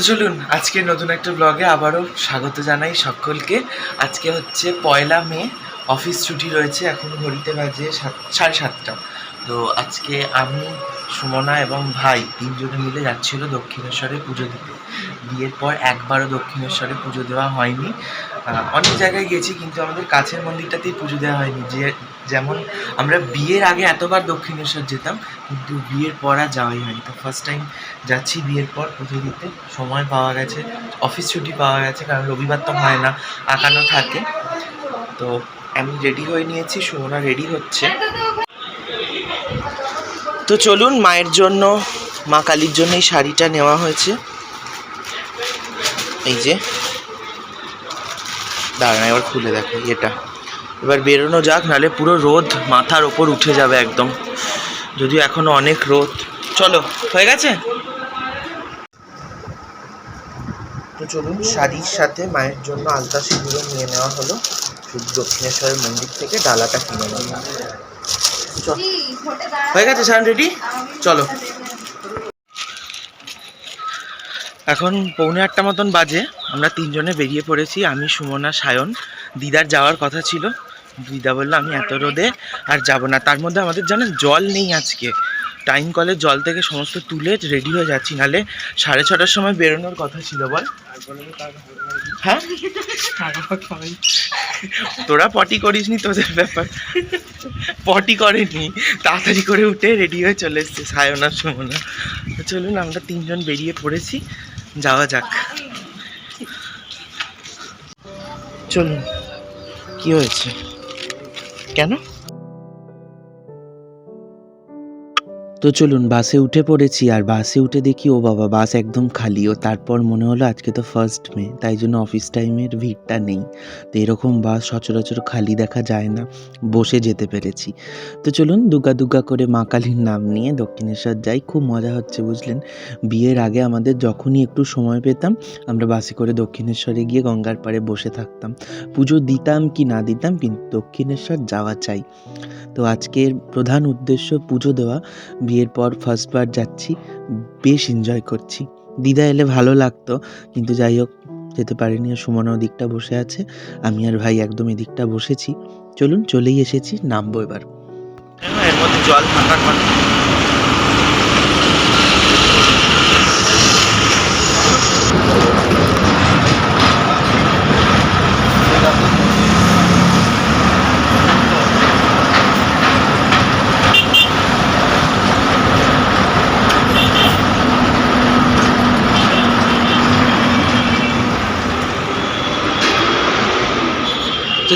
তো চলুন, আজকে নতুন একটা ব্লগে আবারও স্বাগত জানাই সকলকে। আজকে হচ্ছে পয়লা মে, অফিস ছুটি রয়েছে, এখন ঘড়িতে বাজে সাড়ে সাতটা। তো আজকে আমি, সুমনা এবং ভাই তিনজনে মিলে যাচ্ছিল দক্ষিণেশ্বরে পুজো দিতে। বিয়ের পর একবারও দক্ষিণেশ্বরে পুজো দেওয়া হয়নি। অনেক জায়গায় গেছি, কিন্তু আমাদের কাছের মন্দিরটাতেই পুজো দেওয়া হয়নি। যে যেমন আমরা বিয়ের আগে এতবার দক্ষিণেশ্বর যেতাম, কিন্তু বিয়ের পর আর যাওয়াই হয়নি। তো ফার্স্ট টাইম যাচ্ছি বিয়ের পর পুজো দিতে সময় পাওয়া গেছে অফিস ছুটি পাওয়া গেছে, কারণ রবিবার তো হয় না, আঁকানো থাকে। তো আমি রেডি হয়ে নিয়েছি, সুমনা রেডি হচ্ছে। তো চলুন, মায়ের জন্য, মা কালীর জন্য এই শাড়িটা নেওয়া হয়েছে। এই যে, দাঁড়ান, এবার খুলে দেখো এটা এবার বেরোনো যাক নাহলে পুরো রোদ মাথার ওপর উঠে যাবে একদম। যদিও এখনও অনেক রোদ। চলো হয়ে গেছে? তো চলুন শাড়ির সাথে মায়ের জন্য আলতা সিঁদুরও নিয়ে নেওয়া হলো। শুধু দক্ষিণেশ্বরের মন্দির থেকে ডালাটা কিনে নেওয়া চল। হয়ে গেছে সায়ন রেডি? চলো। এখন পৌনে আটটা মতন বাজে। আমরা তিনজনে বেরিয়ে পড়েছি আমি সুমনা সায়ন। দিদার যাওয়ার কথা ছিল। দিদা বলল আমি এত রোদে আর যাব না। তার মধ্যে আমাদের জানেন জল নেই আজকে। টাইম কলের জল থেকে সমস্ত তুলে রেডি হয়ে যাচ্ছি। নালে সাড়ে ছটার সময় বেরোনোর কথা ছিল, বল। হ্যাঁ? তোরা পটি করিসনি তোদের ব্যাপার। পটি করেনি। তাড়াতাড়ি করে উঠে রেডি হয়ে চলে এসছে সায়না, সুমনা। চলুন, আমরা তিনজন বেরিয়ে পড়েছি। যাওয়া যাক। চলুন, কি হয়েছে? কেন? তো চলুন, বাসে উঠে পড়েছি আর বাসে উঠে দেখি, ও বাবা, বাস একদম খালি। ও তারপর মনে হলো, আজকে তো ফার্স্ট মে, তাই জন্য অফিস টাইমের ভিড়টা নেই। তো এরকম বাস সচরাচর খালি দেখা যায় না, বসে যেতে পেরেছি। তো চলুন, দুগা দুগা করে মা কালীর নাম নিয়ে দক্ষিণেশ্বর যাই, খুব মজা হচ্ছে, বুঝলেন? বিয়ের আগে আমাদের যখনই একটু সময় পেতাম, আমরা বাসে করে দক্ষিণেশ্বরে গিয়ে গঙ্গার পাড়ে বসে থাকতাম। পুজো দিতাম কি না দিতাম, কিন্তু দক্ষিণেশ্বর যাওয়া চাই। তো আজকের প্রধান উদ্দেশ্য পুজো দেওয়া। বিয়ের পর ফার্স্টবার যাচ্ছি, বেশ এনজয় করছি। দিদা এলে ভালো লাগতো, কিন্তু যাই হোক, যেতে পারিনি আর সুমনা দিকটা বসে আছে, আমি আর ভাই একদম এদিকটা বসেছি। চলুন চলেই এসেছি, নামবো এবার। জল থাকার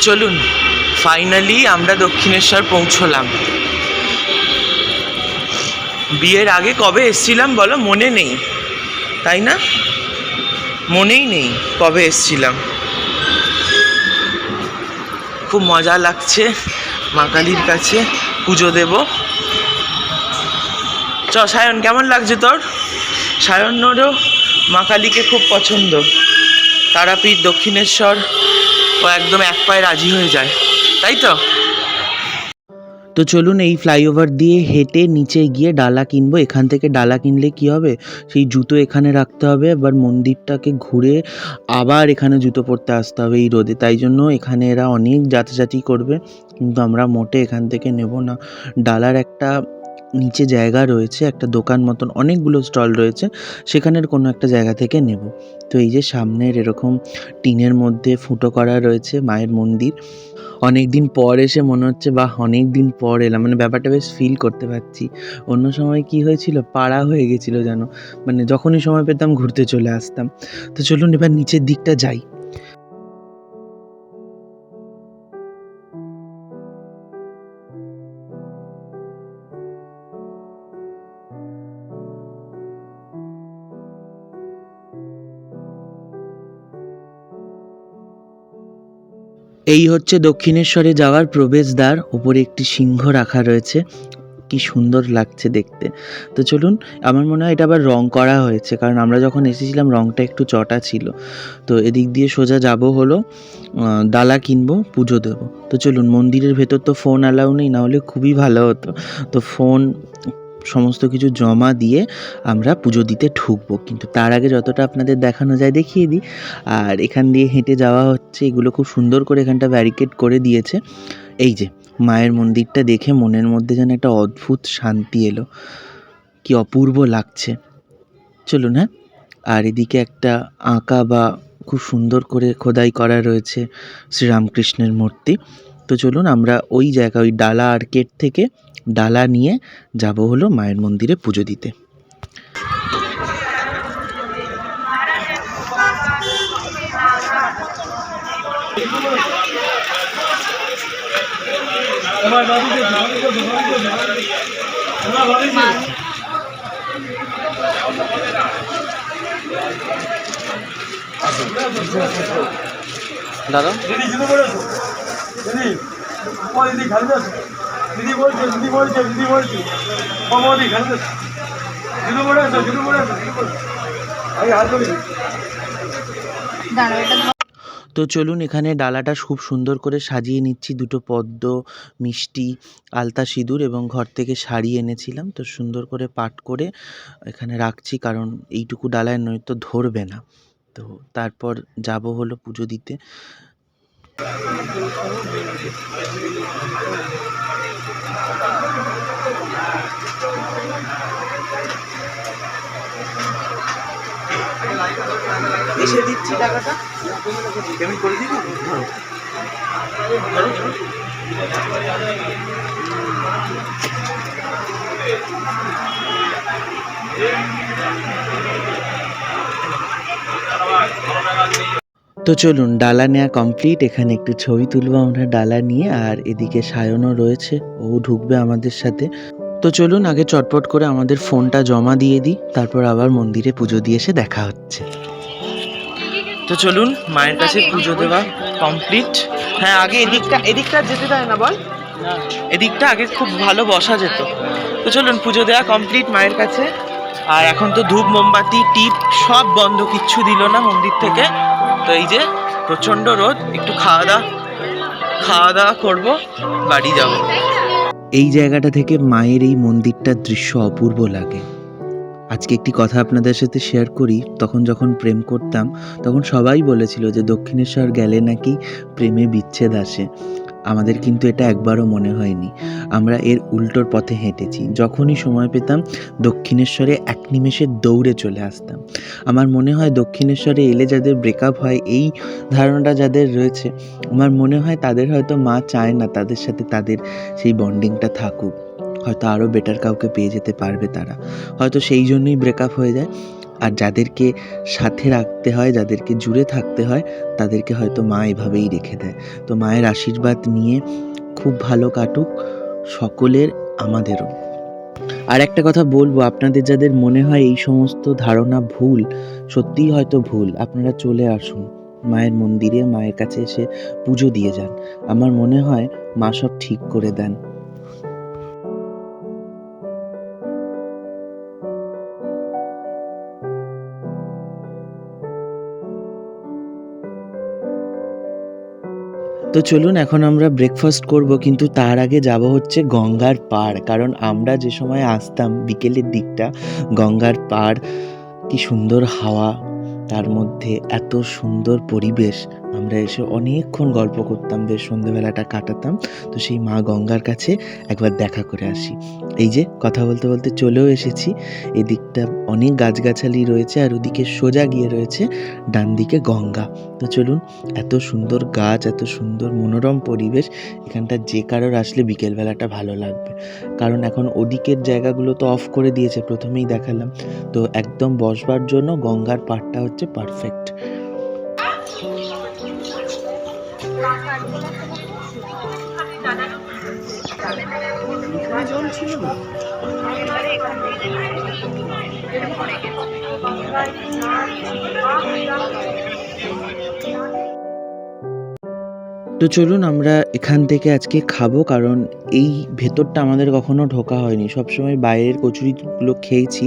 চলুন ফাইনালি আমরা দক্ষিণেশ্বর পৌঁছলাম। বিয়ের আগে কবে এসছিলাম বলো? মনে নেই। তাই না? মনেই নেই কবে এসছিলাম। খুব মজা লাগছে মা কালীর কাছে পুজো দেব। চ, সায়ন, কেমন লাগছে তোর? সায়নেরও মা কালীকে খুব পছন্দ। তারাপীঠ দক্ষিণেশ্বর ও একদম এক পায়ে রাজি হয়ে যায়। তাই তো? তো চলুন এই ফ্লাইওভার দিয়ে হেঁটে নিচে গিয়ে ডালা কিনবো। এখান থেকে ডালা কিনলে কি হবে? সেই জুতো এখানে রাখতে হবে এবার মন্দিরটাকে ঘুরে আবার এখানে জুতো পরতে আসতে হবে এই রোদে। তাই জন্য এখানে এরা অনেক যাচাযাচি করবে, কিন্তু আমরা মোটে এখান থেকে নেব না। ডালার একটা নিচে জায়গা রয়েছে, একটা দোকান মতন, অনেকগুলো স্টল রয়েছে, সেখানের কোনো একটা জায়গা থেকে নেব। তো এই যে সামনের এরকম টিনের মধ্যে ফুটো করা রয়েছে মায়ের মন্দির। অনেক দিন পর এসে মনে হচ্ছে, বাহ অনেক দিন পর এলাম। মানে ব্যাপারটা বেশ ফিল করতে পারছি। অন্য সময় কি হয়েছিল, পাড়া হয়ে গেছিল যেন। মানে যখনই সময় পেতাম, ঘুরতে চলে আসতাম। তো চলুন এবার নিচের দিকটা যাই। এই হচ্ছে দক্ষিণেশ্বরে যাওয়ার প্রবেশদ্বার। উপরে একটি সিংহ রাখা রয়েছে। কি সুন্দর লাগছে দেখতে। তো চলুন, আমার মনে হয় এটা আবার রং করা হয়েছে, কারণ আমরা যখন এসেছিলাম রংটা একটু চটা ছিল। তো এদিক দিয়ে সোজা যাব হলো ডালা কিনবো, পুজো দেবো। তো চলুন, মন্দিরের ভেতর তো ফোন অ্যালাউ নেই, না হলে খুবই ভালো হতো। তো ফোন সমস্ত কিছু জমা দিয়ে আমরা পুজো দিতে ঢুকবো। কিন্তু তার আগে যতটা আপনাদের দেখানো যায় দেখিয়ে দিই। আর এখান দিয়ে হেঁটে যাওয়া হচ্ছে, এগুলো খুব সুন্দর করে এখানটা ব্যারিকেড করে দিয়েছে। এই যে, মায়ের মন্দিরটা দেখে মনের মধ্যে যেন একটা অদ্ভুত শান্তি এলো। কি অপূর্ব লাগছে। চলুন হ্যাঁ। আর এদিকে একটা আঁকা বা খুব সুন্দর করে খোদাই করা রয়েছে শ্রীরামকৃষ্ণের মূর্তি। তো চলুন আমরা ওই জায়গা ওই ডালা আর্কেড থেকে ডালা নিয়ে যাব হলো মায়ের মন্দিরে পুজো দিতে। দাদা? দিদি ও দিদি দিদি বলছে দিদি বলছে দিদি বলছে ও মোদি আসো আসো আমি হাত ধরি। দাঁড়াও তো চলুন এখানে ডালাটা খুব সুন্দর করে সাজিয়ে নিচ্ছি। দুটো পদ্ম মিষ্টি আলতা সিঁদুর এবং ঘর থেকে শাড়ি এনেছিলাম। তো সুন্দর করে পাট করে এখানে রাখছি কারণ এইটুকু ডালায় নয়তো ধরবে না। তো তারপর যাব হলো পুজো দিতে। এসে দিচ্ছি টাকাটা। পেমেন্ট করে দিবি? ধরো তো চলুন, ডালা নেওয়া কমপ্লিট এখানে একটু ছবি তুলবো আমরা ডালা নিয়ে, আর এদিকে সায়নও রয়েছে, ও ঢুকবে আমাদের সাথে। তো চলুন, আগে চটপট করে আমাদের ফোনটা জমা দিয়ে দিই, তারপর আবার মন্দিরে পুজো দিয়ে এসে দেখা হচ্ছে। তো চলুন, মায়ের কাছে পুজো দেওয়া কমপ্লিট হ্যাঁ আগে এদিকটা এদিকটা যেতে দেয় না, বল। এদিকটা আগে খুব ভালো বসা যেত। তো চলুন, পুজো দেওয়া কমপ্লিট মায়ের কাছে। আর এখন তো ধূপ, মোমবাতি, টিপ সব বন্ধ, কিচ্ছু দিল না মন্দির থেকে। তো এই যে প্রচণ্ড রোদ, একটু খাওয়া দাওয়া খাওয়া দাওয়া করব, বাড়ি যাব। এই জায়গাটা থেকে মায়ের এই মন্দিরটার দৃশ্য অপূর্ব লাগে। আজকে একটি কথা আপনাদের সাথে শেয়ার করি। তখন যখন প্রেম করতাম, তখন সবাই বলেছিল যে দক্ষিণেশ্বর গেলে নাকি প্রেমে বিচ্ছেদ আসে। আমাদের কিন্তু এটা একবারও মনে হয়নি। আমরা এর উল্টোর পথে হেঁটেছি। যখনই সময় পেতাম, দক্ষিণেশ্বরে এক নিমেষে দৌড়ে চলে আসতাম। আমার মনে হয় দক্ষিণেশ্বরে এলে যাদের ব্রেকআপ হয়, এই ধারণাটা যাদের রয়েছে, আমার মনে হয় তাদের হয়তো মা চায় না তাদের সাথে তাদের সেই বন্ডিংটা থাকুক। হয়তো আরও বেটার কাউকে পেয়ে যেতে পারবে তারা। হয়তো সেই জন্যই ব্রেকআপ হয়ে যায়। আর যাদেরকে সাথে রাখতে হয়, যাদেরকে জুড়ে থাকতে হয়, তাদেরকে হয়তো মা এভাবেই রেখে দেয়। তো মায়ের আশীর্বাদ নিয়ে খুব ভালো কাটুক সকলের, আমাদেরও। আর একটা কথা বলব, আপনাদের যাদের মনে হয় এই সমস্ত ধারণা ভুল, সত্যিই হয়তো ভুল, আপনারা চলে আসুন মায়ের মন্দিরে, মায়ের কাছে এসে পুজো দিয়ে যান। আমার মনে হয় মা সব ঠিক করে দেন। তো চলুন এখন আমরা ব্রেকফাস্ট করব, কিন্তু তার আগে যাব হচ্ছে গঙ্গার পাড়। কারণ আমরা যে সময় আসতাম বিকেলের দিকটা, গঙ্গার পাড়, কি সুন্দর হাওয়া, তার মধ্যে এত সুন্দর পরিবেশ। আমরা এসে অনেকক্ষণ গল্প করতাম, বেশ সন্ধেবেলাটা কাটাতাম। তো সেই মা গঙ্গার কাছে একবার দেখা করে আসি। এই যে কথা বলতে বলতে চলেও এসেছি। এদিকটা অনেক গাছগাছালি রয়েছে আর ওদিকে সোজা গিয়ে রয়েছে ডান দিকে গঙ্গা। তো চলুন, এত সুন্দর গাছ, এত সুন্দর মনোরম পরিবেশ, এখানটা যে কারোর আসলে বিকেলবেলাটা ভালো লাগবে। কারণ এখন ওদিকের জায়গাগুলো তো অফ করে দিয়েছে, প্রথমেই দেখালাম। তো একদম বসবার জন্য গঙ্গার পাড়টা হচ্ছে পারফেক্ট তো চলুন আমরা এখান থেকে আজকে খাব, কারণ এই ভেতরটা আমাদের কখনো ঢোকা হয়নি। সবসময় বাইরের কচুরিগুলো খেয়েছি।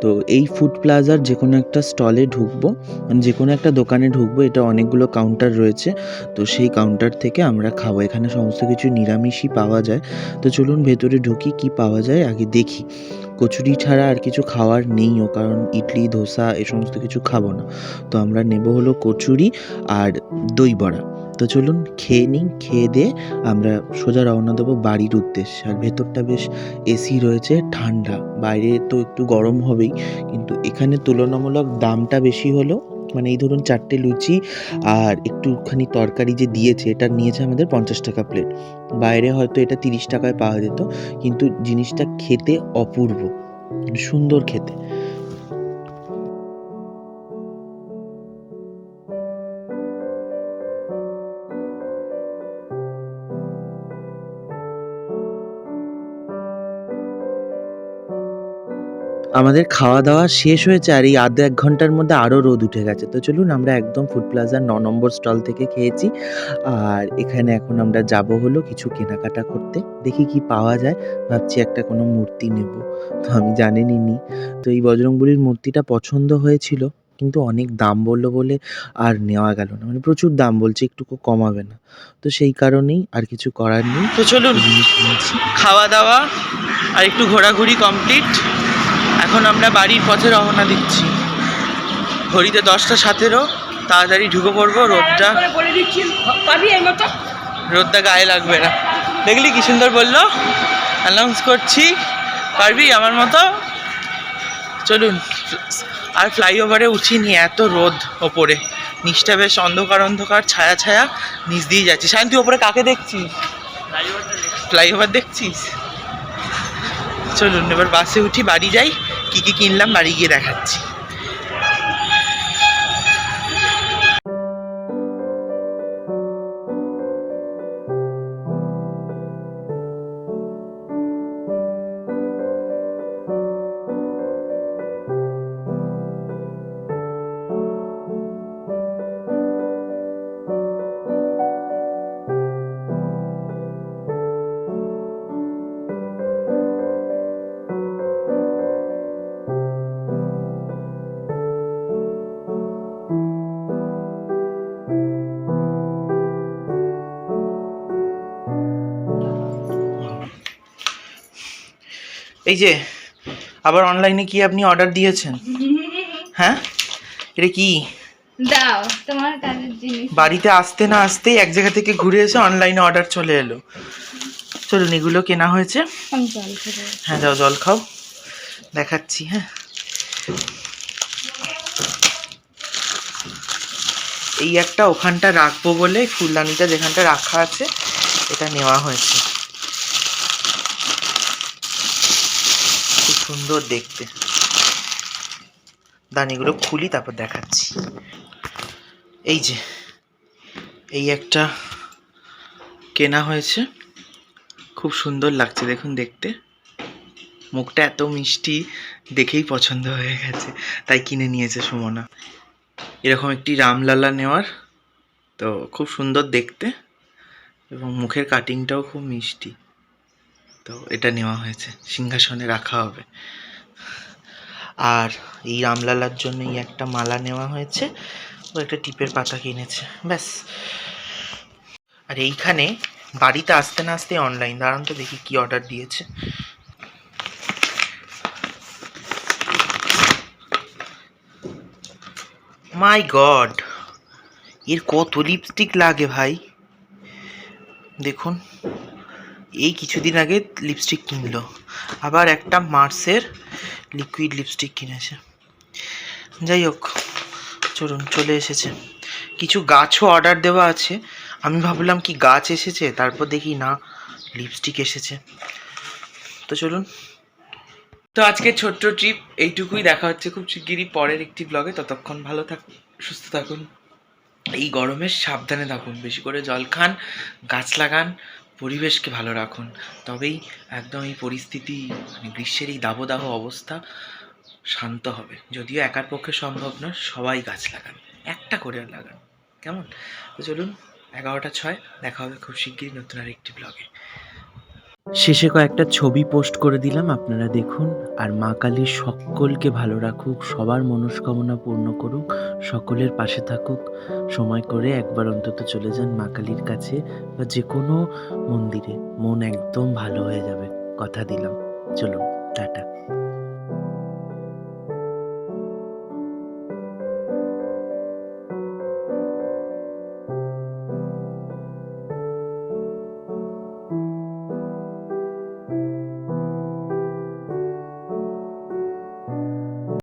তো এই ফুড প্লাজার যে কোনো একটা স্টলে ঢুকবো মানে যে কোনো একটা দোকানে ঢুকবো, এটা অনেকগুলো কাউন্টার রয়েছে। তো সেই কাউন্টার থেকে আমরা খাব। এখানে সমস্ত কিছু নিরামিষই পাওয়া যায়। তো চলুন ভেতরে ঢুকি, কি পাওয়া যায়, আগে দেখি। কচুরি ছাড়া আর কিছু খাওয়ার নেইও কারণ ইডলি, ধোসা এ সমস্ত কিছু খাব না। তো আমরা নেব হলো কচুরি আর দই বড়া। তো চলুন খেয়ে নিই, খেয়ে দিয়ে আমরা সোজা রওনা দেবো বাড়ির উদ্দেশ্যে। আর ভেতরটা বেশ এসি রয়েছে, ঠান্ডা। বাইরে তো একটু গরম হবেই, কিন্তু এখানে তুলনামূলক দামটা বেশি হলো মানে এই ধরুন চারটে লুচি আর একটুখানি তরকারি যে দিয়েছে, এটা নিয়েছে আমাদের পঞ্চাশ টাকা প্লেট বাইরে হয়তো এটা তিরিশ টাকায় পাওয়া যেত, কিন্তু জিনিসটা খেতে অপূর্ব, সুন্দর খেতে। আমাদের খাওয়া দাওয়া শেষ হয়েছে আর এই আধ এক ঘণ্টার মধ্যে আরও রোদ উঠে গেছে। তো চলুন আমরা একদম ফুড প্লাজার ন নম্বর স্টল থেকে খেয়েছি। আর এখানে এখন আমরা যাব হলো কিছু কেনাকাটা করতে। দেখি কি পাওয়া যায়। ভাবছি একটা কোনো মূর্তি নেব। তো আমি জানিনি নি তো এই বজরংবলির মূর্তিটা পছন্দ হয়েছিল কিন্তু অনেক দাম বলল বলে আর নেওয়া গেল না। মানে প্রচুর দাম বলছে একটুকু কমাবে না। তো সেই কারণেই আর কিছু করার নেই। তো চলুন খাওয়া দাওয়া আর একটু ঘোরাঘুরি কমপ্লিট এখন আমরা বাড়ির পথে রওনা দিচ্ছি। ঘড়িতে দশটা সতেরো তাড়াতাড়ি ঢুকে পড়ব রোদটা এই মতো রোদটা গায়ে লাগবে না। দেখলি কি সুন্দর বলল? অ্যানাউন্স করছি। পারবি আমার মতো? চলুন আর ফ্লাইওভারে উঠিনি এত রোদ ওপরে। নিচটা বেশ অন্ধকার অন্ধকার ছায়া ছায়া নিচ দিয়ে যাচ্ছি। সায়ন তুই ওপরে কাকে দেখছিস ফ্লাইওভার দেখছিস? চলুন এবার বাসে উঠি বাড়ি যাই। কি কি কিনলাম বাড়ি গিয়ে দেখাচ্ছি। এই যে আবার অনলাইনে কি আপনি অর্ডার দিয়েছেন? হ্যাঁ? এটা কি? দাও তোমার কাজের জিনিস। বাড়িতে আসতে না আসতেই এক জায়গা থেকে ঘুরে এসে অনলাইনে অর্ডার চলে এলো। চলুন এগুলো কেনা হয়েছে। হ্যাঁ যাও জল খাও। দেখাচ্ছি হ্যাঁ। এই একটা ওখানটা রাখব বলে ফুলদানিটা যেখানটা রাখা আছে এটা নেওয়া হয়েছে। সুন্দর দেখতে। দানিগুলো খুলি তারপর দেখাচ্ছি। এই যে এই একটা কেনা হয়েছে। খুব সুন্দর লাগছে দেখুন দেখতে। মুখটা এত মিষ্টি দেখেই পছন্দ হয়ে গেছে। তাই কিনে নিয়েছে সুমনা। এরকম একটি রামলালা নেওয়ার তো খুব সুন্দর দেখতে। এবং মুখের কাটিংটাও খুব মিষ্টি। তো এটা নেওয়া হয়েছে। সিংহাসনে রাখা হবে। আর এই রামলালার জন্য এই একটা মালা নেওয়া হয়েছে। ও একটা টিপের পাতা কিনেছে। ব্যাস। আর এইখানে বাড়িতে আসতে না আসতে অনলাইন দাঁড়ান তো দেখি কি অর্ডার দিয়েছে। মাই গড এর কত লিপস্টিক লাগে ভাই? দেখুন। এই কিছুদিন আগে লিপস্টিক কিনলো। আবার একটা মার্সের লিকুইড লিপস্টিক কিনেছে। যাই হোক, চলুন, চলে এসেছে। কিছু গাছও অর্ডার দেওয়া আছে। আমি ভাবলাম কি গাছ এসেছে, তারপর দেখি না লিপস্টিক এসেছে। তো চলুন। তো আজকে ছোট্ট ট্রিপ এইটুকুই দেখা হচ্ছে খুব শিগগিরই পরের একটি ব্লগে ততক্ষণ ভালো থাকুন সুস্থ থাকুন। এই গরমে সাবধানে থাকুন। বেশি করে জল খান, গাছ লাগান পরিবেশকে ভালো রাখুন। তবেই একদম এই পরিস্থিতি মানে গ্রীষ্মের এই দাবদাহ অবস্থা শান্ত হবে। যদিও একার পক্ষে সম্ভব নয়, সবাই গাছ লাগান। একটা করে লাগান। কেমন? তো চলুন, এগারোটা ছয়, দেখা হবে খুব শিগগিরই নতুন আর একটি ব্লগে শেষে কয়েকটা ছবি পোস্ট করে দিলাম, আপনারা দেখুন। আর মা কালী সকলকে ভালো রাখুক, সবার মনস্কামনা পূর্ণ করুক, সকলের পাশে থাকুক। সময় করে একবার অন্তত চলে যান মা কালীর কাছে বা যে কোনো মন্দিরে। মন একদম ভালো হয়ে যাবে, কথা দিলাম। চলুন, টাটা।